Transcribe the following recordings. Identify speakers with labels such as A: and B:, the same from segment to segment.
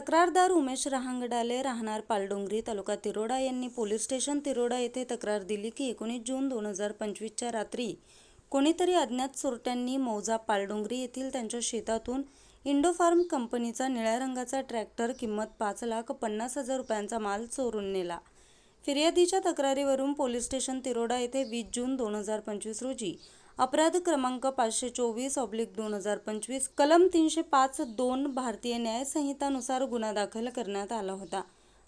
A: तक्रारदार उमेश रहांगडाले राहणार पालडोंगरी तालुका तिरोडा यांनी पोलीस स्टेशन तिरोडा येथे तक्रार दिली की एकोणीस जून दोन हजार पंचवीसच्या रात्री कोणीतरी अज्ञात चोरट्यांनी मौजा पालडोंगरी येथील त्यांच्या शेतातून इंडोफार्म कंपनीचा निळ्या रंगाचा ट्रॅक्टर किंमत पाच लाख पन्नास हजार रुपयांचा माल चोरून नेला. फिर्यादीच्या तक्रारीवरून पोलीस स्टेशन तिरोडा येथे वीस जून दोन हजार पंचवीस रोजी अपराध क्रमांक पाचशे चोवीस ऑब्लिक दोन हजार पंचवीस कलम तीनशे पाच दोन भारतीय न्याय संहितानुसार गुन्हा दाखल करण्यात आला होता.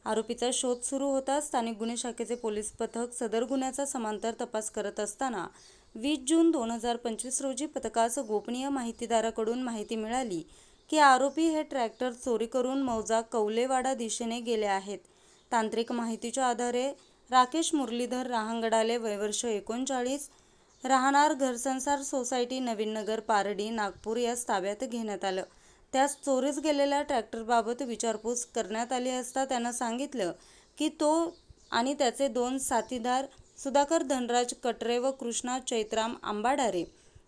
A: आरोपीचा शोध सुरू होता. स्थानिक गुन्हे शाखेचे पोलीस पथक सदर गुन्ह्याचा समांतर तपास करत असताना वीस जून दोन हजार पंचवीस रोजी पथकास गोपनीय माहितीदाराकडून माहिती मिळाली की आरोपी हे ट्रॅक्टर चोरी करून मौजा कौलेवाडा दिशेने गेले आहेत. तांत्रिक माहितीच्या आधारे राकेश मुरलीधर रहांगडाले वयवर्ष एकोणचाळीस राहणार घरसंसार सोसायटी नवीन नगर पारडी नागपूर यास ताब्यात घेण्यात आलं. त्यास चोरीस गेलेल्या ट्रॅक्टरबाबत विचारपूस करण्यात आली असता त्यानं सांगितलं की तो आणि त्याचे दोन साथीदार सुधाकर धनराज कटरे व कृष्णा चैत्राम आंबाडारे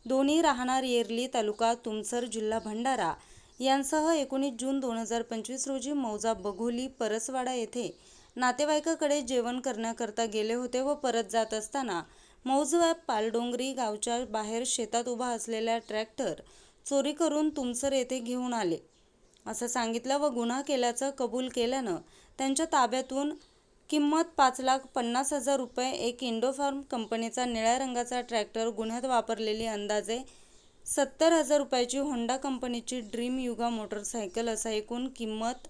A: दोन्ही राहणार येरली तालुका तुमसर जिल्हा भंडारा यांसह एकोणीस जून दोन हजार पंचवीस रोजी मौजा बघोली परसवाडा येथे नातेवाईकाकडे जेवण करण्याकरता गेले होते व परत जात असताना मौजवा पालडोंगरी गावच्या बाहेर शेतात उभा असलेला ट्रॅक्टर चोरी करून तुमसर येथे घेऊन आले. असं सांगितलं व गुन्हा केल्याचं कबूल केल्यानं त्यांच्या ताब्यातून किंमत पाच लाख पन्नास हजार रुपये एक इंडोफार्म कंपनीचा निळ्या रंगाचा ट्रॅक्टर गुन्ह्यात वापरलेली अंदाजे सत्तर हजार रुपयाची होंडा कंपनीची ड्रीम युगा मोटरसायकल असा एकूण किंमत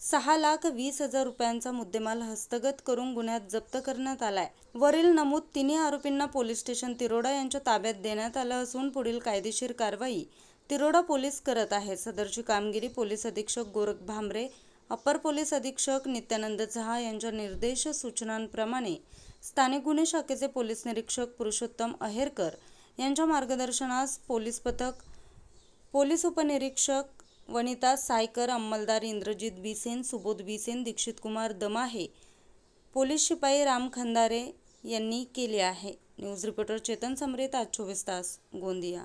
A: सहा लाख वीस हजार रुपयांचा मुद्देमाल हस्तगत करून गुन्ह्यात जप्त करण्यात आलाय. वरील नमूद तिन्ही आरोपींना पोलीस स्टेशन तिरोडा यांच्या ताब्यात देण्यात आलं असून पुढील कायदेशीर कारवाई तिरोडा पोलीस करत आहेत सदरची कामगिरी पोलीस अधीक्षक गोरख भांबरे अपर पोलीस अधीक्षक नित्यानंद झहा यांच्या निर्देश सूचनांप्रमाणे स्थानिक गुन्हे शाखेचे पोलीस निरीक्षक पुरुषोत्तम अहेरकर यांच्या मार्गदर्शनास पोलीस पथक पोलीस उपनिरीक्षक वनिता सायकर अंमलदार इंद्रजित बिसेन सुबोध बिसेन दीक्षित कुमार दमाहे पोलीस शिपाई राम खंदारे यांनी केले आहे. न्यूज रिपोर्टर चेतन समरेत आज चोवीस तास गोंदिया.